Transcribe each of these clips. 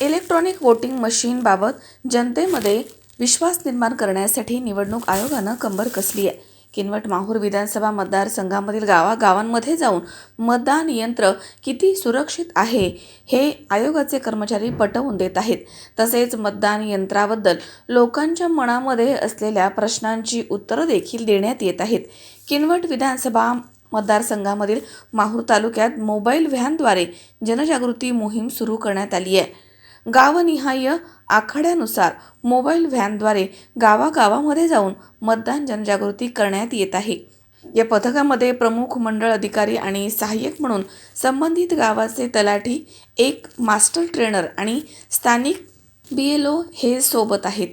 Electronic voting मशीनबाबत जनतेमध्ये विश्वास निर्माण करण्यासाठी निवडणूक आयोगानं कंबर कसली आहे? किनवट माहूर विधानसभा मतदारसंघामधील गावागावांमध्ये जाऊन मतदान यंत्र किती सुरक्षित आहे हे आयोगाचे कर्मचारी पटवून देत आहेत. तसेच मतदान यंत्राबद्दल लोकांच्या मनामध्ये असलेल्या प्रश्नांची उत्तरं देखील देण्यात येत आहेत. किनवट विधानसभा मतदारसंघामधील माहूर तालुक्यात मोबाईल व्हॅनद्वारे जनजागृती मोहीम सुरू करण्यात आली आहे. गावनिहाय आखाड्यानुसार मोबाईल व्हॅनद्वारे गावागावामध्ये जाऊन मतदान जनजागृती करण्यात येत आहे. या पथकामध्ये प्रमुख मंडळ अधिकारी आणि सहाय्यक म्हणून संबंधित गावाचे तलाठी एक मास्टर ट्रेनर आणि स्थानिक बी एल ओ हे सोबत आहेत.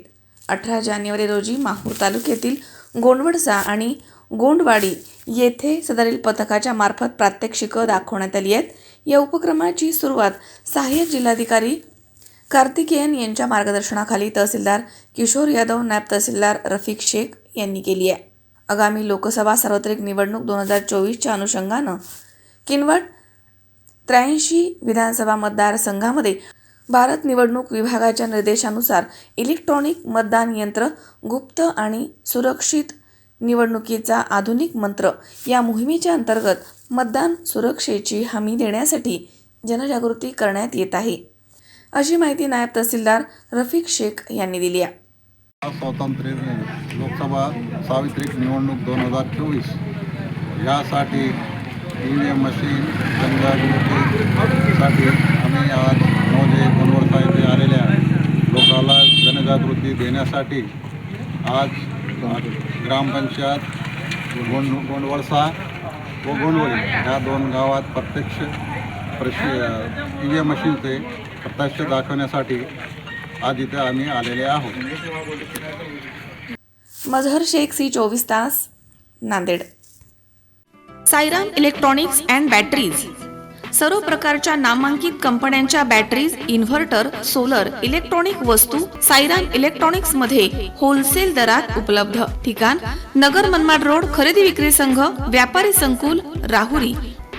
अठरा जानेवारी रोजी माहूर तालुक्यातील गोंडवडसा आणि गोंडवाडी येथे सदरील पथकाच्या मार्फत प्रात्यक्षिकं दाखवण्यात आली आहेत. या उपक्रमाची सुरुवात सहाय्यक जिल्हाधिकारी कार्तिकेयन यांच्या मार्गदर्शनाखाली तहसीलदार किशोर यादव नायब तहसीलदार रफिक शेख यांनी केली आहे. आगामी लोकसभा सार्वत्रिक निवडणूक दोन हजार चोवीसच्या अनुषंगानं किनवट त्र्याऐंशी विधानसभा मतदारसंघामध्ये भारत निवडणूक विभागाच्या निर्देशानुसार इलेक्ट्रॉनिक मतदान यंत्र गुप्त आणि सुरक्षित निवडणुकीचा आधुनिक मंत्र या मोहिमेच्या अंतर्गत मतदान सुरक्षेची हमी देण्यासाठी जनजागृती करण्यात येत आहे. अशी माहिती नायब तहसीलदार रफिक शेख यांनी दिली आहे. स्वातंत्र्य लोकसभा सार्वत्रिक निवडणूक दोन हजार चोवीस. यासाठी ई व्ही एम मशीन जनजागृतीसाठी आम्ही आज मोजे गोंडवडसा येथे आलेल्या लोकाला जनजागृती देण्यासाठी आज ग्रामपंचायत गोंड गोंडवळसा व गोंडवळी या दोन गावात प्रत्यक्ष प्रशि ई व्ही एम मशीनचे प्रत्यक्ष दाखवण्यासाठी आज इथे आम्ही आलेले आहोत. मजहर शेख सी चोवीस तास Nanded. Sairam electronics and batteries. सर्व प्रकारच्या नामांकित कंपन्यांच्या बॅटरीज इन्व्हर्टर सोलर इलेक्ट्रॉनिक वस्तू सायराम इलेक्ट्रॉनिक्समध्ये होलसेल दरात उपलब्ध. ठिकाण नगर मनमाड रोड खरेदी विक्री संघ व्यापारी संकुल राहुरी.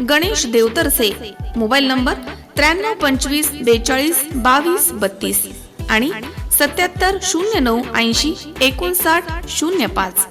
गणेश देवतरसे. मोबाईल नंबर त्र्याण्णव पंचवीस बेचाळीस बावीस बत्तीस आणि सत्याहत्तर शून्य नऊ ऐंशी एकोणसाठ शून्य पाच.